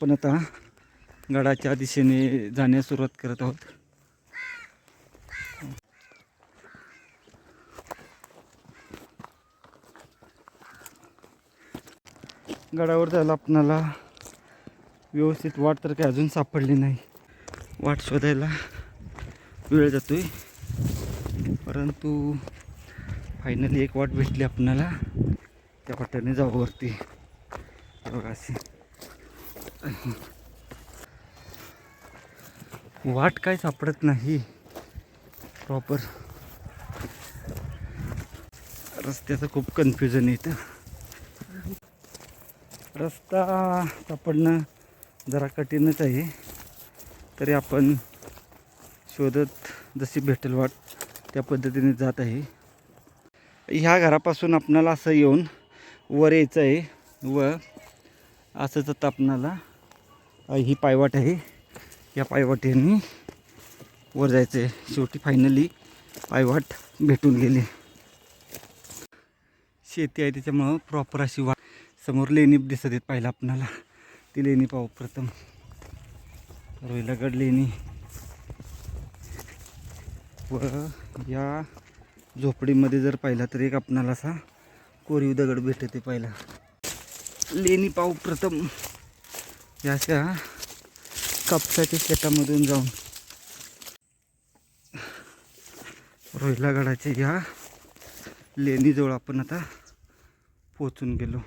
आपण आता गडाच्या दिशेने जाण्यास सुरुवात करत आहोत. गडावर जायला आपणाला व्यवस्थित वाट तर काही अजून सापडली नाही. वाट शोधायला वेळ जातोय. परंतु फायनली एक वाट भेटली आपणाला. त्या वाट्याने जाऊ वरती. बघा अशी. वाट काय सापडत नाही. प्रॉपर रस्त्याचं खूप कन्फ्युजन येतं रस्ता सापडणं जरा कठीणच आहे. तरी आपण शोधत जशी भेटेल वाट त्या पद्धतीने जात आहे. ह्या घरापासून आपणाला असं येऊन वर यायचं आहे. व असंच आता आपणाला ही पायवाट आहे. या पायवाटेने वर जायचं आहे शेवटी फायनली पायवाट भेटून गेली. शेती आहे त्याच्यामुळं प्रॉपर अशी वाट. समोर लेणी दिसत आहेत पाहिलं आपणाला. ती लेणी पाहू प्रथम. रोहिलागड लेणी. व या झोपडीमध्ये जर पाहिला तर एक आपणाला असा कोरीव दगड भेटते पाहिला. लेणी पाहू प्रथम. याच्या कापसाच्या शेतामधून जाऊन. रोहिलागडाच्या या लेणीजवळ आपण आता पोचून गेलो.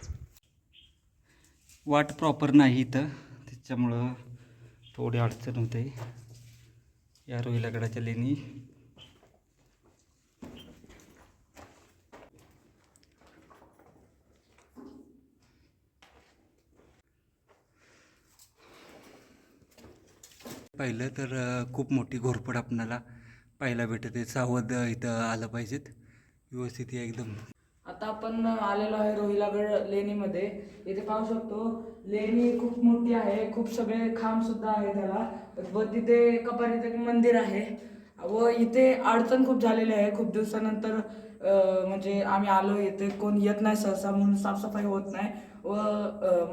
वाट प्रॉपर नाही इथं. त्याच्यामुळं थोडी अडचण होते. या रोहिलागडाच्या लेणी पाहिलं तर खूप मोठी घोरपड आपणाला पाहायला भेटत. आहे सावध इथं आलं पाहिजेत. व्यवस्थित आहे एकदम. आता आपण आलेलो आहे रोहिलागड लेणीमध्ये. इथे पाहू शकतो लेणी खूप मोठी आहे. खूप सगळे खांब सुद्धा आहे त्याला. व तिथे कपारीत एक मंदिर आहे. व इथे अडचण खूप झालेली आहे. खूप दिवसानंतर म्हणजे आम्ही आलो इथे कोण येत नाही सहसा म्हणून साफसफाई होत नाही व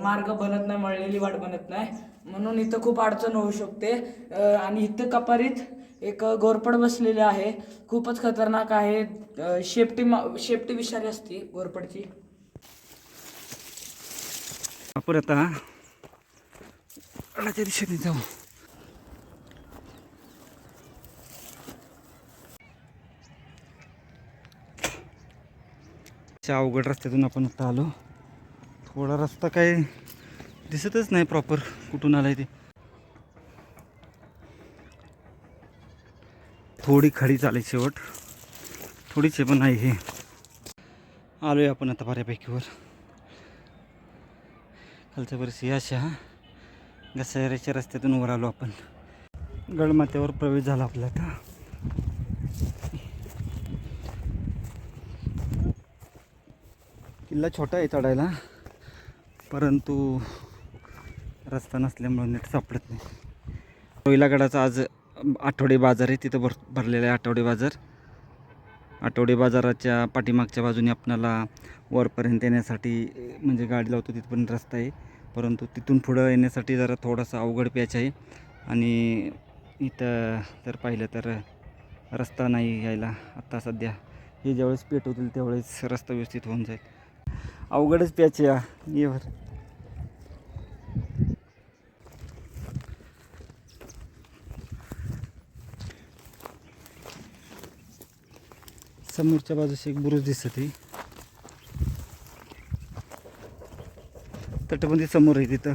मार्ग बनत नाही मळलेली वाट बनत नाही. म्हणून इथं खूप अडचण होऊ शकते. आणि इथं कपारीत एक घोरपड बसलेली आहे. खूपच खतरनाक आहे. शेपटी मा- शेपटी विषारी असते गोरपडची आपण आता. दिशेने जाऊ. अशा अवघड रस्त्यातून आपण आता आलो. थोडा रस्ता काय दिसतच नाही प्रॉपर कुठून आलाय ते. थोडी खडी चालेल शेवट. थोडीच आहे पण आहे हे. आलो आहे आपण आता बऱ्यापैकीवर खालच्या वर्षी अशा घसाऱ्याच्या रस्त्यातून वर आलो आपण. गडमाथ्यावर प्रवेश झाला आपला आता. किल्ला छोटा आहे चढायला. परंतु रस्ता नसल्यामुळे नीट सापडत नाही. कोयलागडाचा आज आठवडे बाजार आहे. तिथं भर भरलेला आहे आठवडे बाजार. आठवडे बाजाराच्या पाठीमागच्या बाजूने आपणाला वरपर्यंत येण्यासाठी म्हणजे गाडी लावतो तिथपर्यंत रस्ता आहे. परंतु तिथून पुढं येण्यासाठी जरा थोडासा अवघड पॅच आहे. आणि इथं जर पाहिलं तर रस्ता नाही यायला. आत्ता सध्या हे ज्यावेळेस पेटवतील त्यावेळेस रस्ता व्यवस्थित होऊन जाईल. अवघडच पॅच या येवर समोरच्या बाजूस एक बुरुज दिसत आहे. तटबंदी समोर आहे तिथं.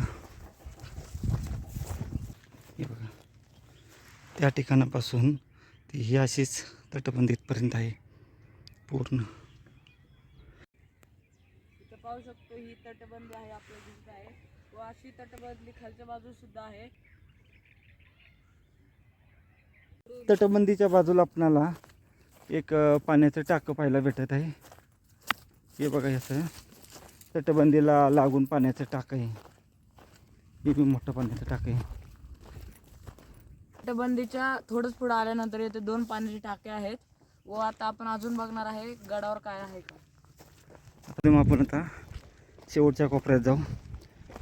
हे बघा. त्या ठिकाणापासून ती ही अशीच तटबंदीतपर्यंत आहे. पूर्ण. पाहू शकतो ही तटबंदी आहे आपल्याला दिसत आहे. व अशी तटबंदी खालच्या बाजूस सुद्धा आहे. तटबंदीच्या बाजूला आपणाला एक पाण्याचं टाकं पाहायला भेटत आहे. हे बघा असं तटबंदीला लागून पाण्याचं टाकं आहे. हे बी मोठं पाण्याचं टाकं आहे. तटबंदीच्या थोडंच पुढे आल्यानंतर इथे दोन पाण्याचे टाके आहेत. व आता आपण अजून बघणार आहे गडावर काय आहे का. आपण आता शेवटच्या कोपऱ्यात जाऊ.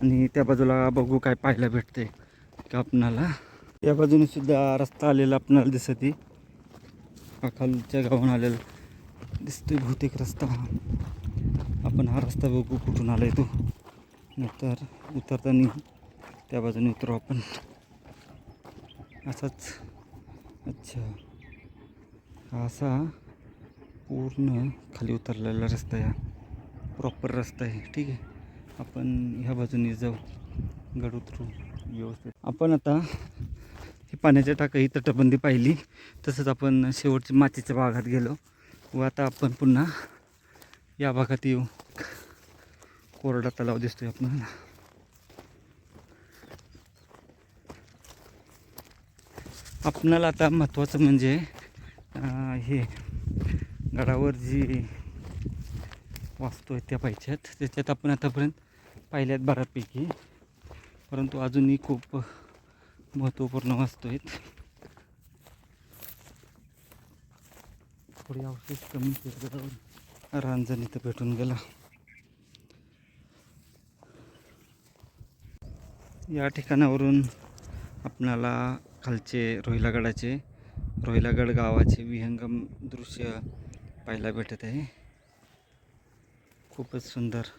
आणि त्या बाजूला बघू काय पाहायला भेटते का आपणाला? या बाजूने सुद्धा रस्ता आलेला आपणाला दिसत आहे खालच्या गावाहून आलेला दिसतोय बहुतेक रस्ता. हा आपण हा रस्ता बघू कुठून आला तो. नंतर उतरताना त्या बाजूने उतरू आपण. असाच. अच्छा. असा पूर्ण खाली उतरलेला रस्ता या प्रॉपर रस्ता आहे. ठीक आहे? आपण ह्या बाजूने जाऊ. गड उतरू. व्यवस्थित. आपण आता ही पाण्याच्या टाका ही तटबंदी पाहिली. तसंच आपण शेवटच्या मातीच्या भागात गेलो. व आता आपण पुन्हा या भागात येऊ. कोरडा तलाव दिसतोय आपल्याला. आपणाला आता महत्त्वाचं म्हणजे हे गडावर जी वास्तू आहेत त्या पाहिजेत त्याच्यात आपण आतापर्यंत पाहिल्यात बऱ्यापैकी. परंतु अजूनही खूप महत्त्वपूर्ण वास्तू आहेत थोडी अवशेष कमी केलं रांजण इथं भेटून गेला. या ठिकाणावरून आपणाला खालचे रोहिलागडाचे रोहिलागड गावाचे विहंगम दृश्य पाहायला भेटत आहे. खूपच सुंदर.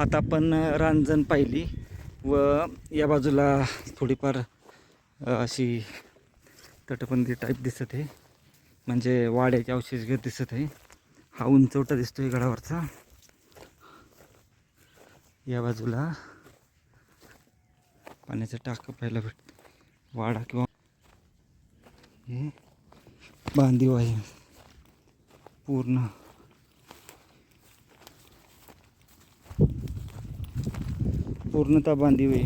आता आपण रांजण पाहिली व या बाजूला थोडीफार अशी तटबंदी टाईप दिसत आहे. म्हणजे वाड्याचे अवशेष घेत दिसत आहे. हा उंचवटा दिसतोय गडावरचा. या बाजूला पाण्याचं टाकं पाहायला भेट वाडा किंवा बांधीव आहे पूर्ण. पूर्णतः बांधीव आहे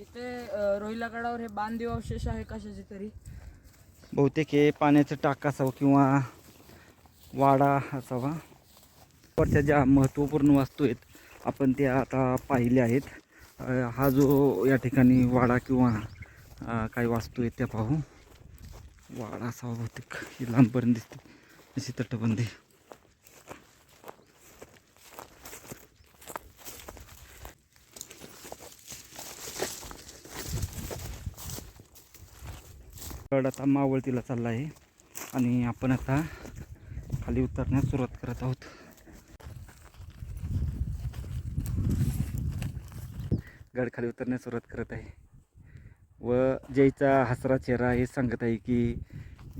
इथे रोहिला गडावर हे बांधीव अवशेष आहे कशाचे तरी? बहुतेक हे पाण्याचं टाक असावं किंवा वाडा असावा. वरच्या ज्या महत्त्वपूर्ण वास्तू आहेत आपण त्या आता पाहिल्या आहेत. हा जो या ठिकाणी वाडा किंवा काही वास्तू आहे त्या पाहू. वाडा असावा बहुतेक ही लांबपर्यंत दिसते. अशी तटबंदी. गड आता मावळतीला चालला आहे. आणि आपण आता खाली उतरण्यास सुरुवात करत आहोत. गड खाली उतरण्यास सुरुवात करत आहे. व जयचा हसरा चेहरा हे सांगत आहे की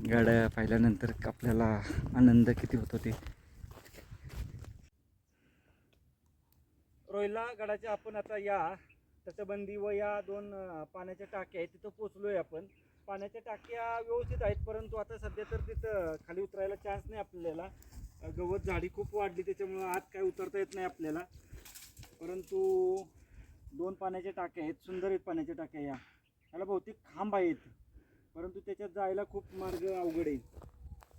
गड पाहिल्यानंतर आपल्याला आनंद किती होतो ते. रोहिला गडाच्या आपण आता या. तटबंदी व या दोन पाण्याच्या टाक्या आहेत तिथं पोचलोय आपण. पाण्याच्या टाक्या व्यवस्थित आहेत परंतु आता सध्या तर तिथं खाली उतरायला चान्स नाही आपल्याला. गवत झाडी खूप वाढली त्याच्यामुळं आत काय उतरता येत नाही आपल्याला. परंतु दोन पाण्याच्या टाक्या आहेत सुंदर आहेत पाण्याच्या टाक्या या. त्याला बहुतेक खांब आहेत. परंतु त्याच्यात जायला खूप मार्ग अवघड आहे.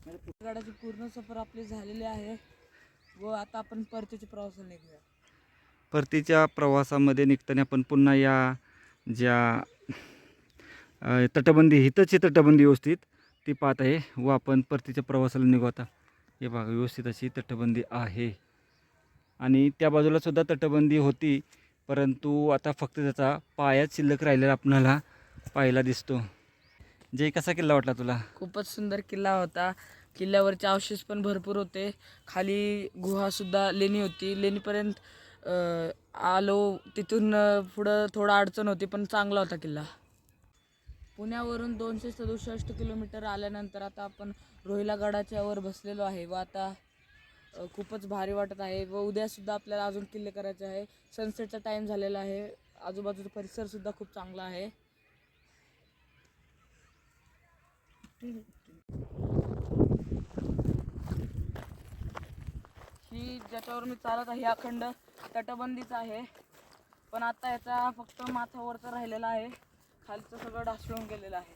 म्हणजे गडाची पूर्ण सफर आपली झालेली आहे. व आता आपण परतीच्या प्रवासाला निघूया. परतीच्या प्रवासामध्ये निघताना आपण पुन्हा या ज्या तटबंदी हितची तटबंदी व्यवस्थित ती पाहत आहे व आपण परतीच्या प्रवासाला निघू आता. हे बघा व्यवस्थित अशी तटबंदी आहे. आणि त्या बाजूला सुद्धा तटबंदी होती. परंतु आता फक्त त्याचा पायाच शिल्लक राहिलेला आपणाला पाहायला दिसतो. जय कसा किल्ला वाटला तुला? खूपच सुंदर किल्ला होता. किल्ल्यावरचे अवशेष पण भरपूर होते. खाली गुहासुद्धा लेणी होती. लेणीपर्यंत आलो. तिथून पुढं थोडा अडचण होती पण चांगला होता किल्ला. पुण्यावरून दोनशे सदुसष्ट किलोमीटर आल्यानंतर आता आपण रोहिला गडाच्या वर बसलेलो आहे. व आता खूपच भारी वाटत आहे व उद्यासुद्धा आपल्याला अजून किल्ले करायचे आहे. सनसेटचा टाईम झालेला आहे. आजूबाजूचा परिसरसुद्धा खूप चांगला आहे. ही ज्याच्यावर मी चालत आहे अखंड तटबंदीच आहे. पण आता याचा फक्त माथावरचा राहिलेला आहे. खालचं सगळं ढासळून गेलेलं आहे.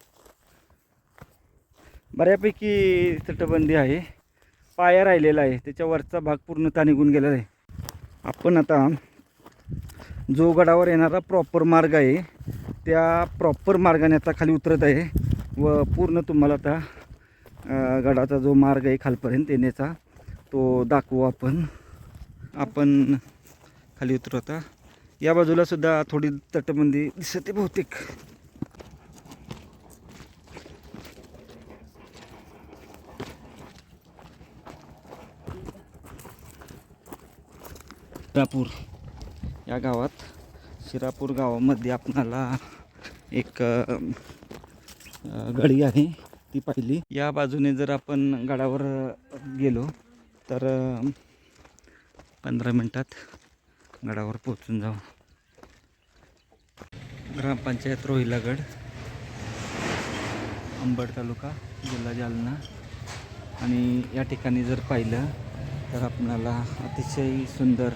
बऱ्यापैकी तटबंदी आहे. पाया राहिलेला आहे. त्याच्या वरचा भाग पूर्णतः निघून गेलेला आहे. आपण आता जो गडावर येणारा प्रॉपर मार्ग आहे त्या प्रॉपर मार्गाने आता खाली उतरत आहे व पूर्ण तुम्हाला आता गडाचा जो मार्ग आहे खालपर्यंत येण्याचा तो दाखवू आपण. आपण खाली उतरू आता. या बाजूलासुद्धा थोडी तटबंदी दिसते बहुतेक. शिरापूर. या गावात शिरापूर गावामध्ये आपणाला एक गडी आहे ती पाहिली. या बाजूने जर आपण गडावर गेलो तर पंधरा मिनटात गडावर पोचून जाऊ. ग्रामपंचायत रोहिलागड अंबड तालुका जिल्हा जालना. आणि या ठिकाणी जर पाहिलं तर आपणाला अतिशय सुंदर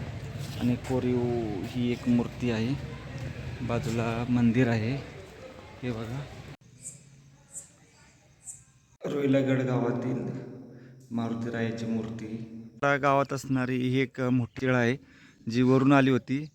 आणि कोरीव ही एक मूर्ती आहे. बाजूला मंदिर आहे. हे बघा. रोहिलागड गावातील मारुतीरायाची मूर्ती. गावात असणारी ही एक मोठी आहे. जी वरून आली होती.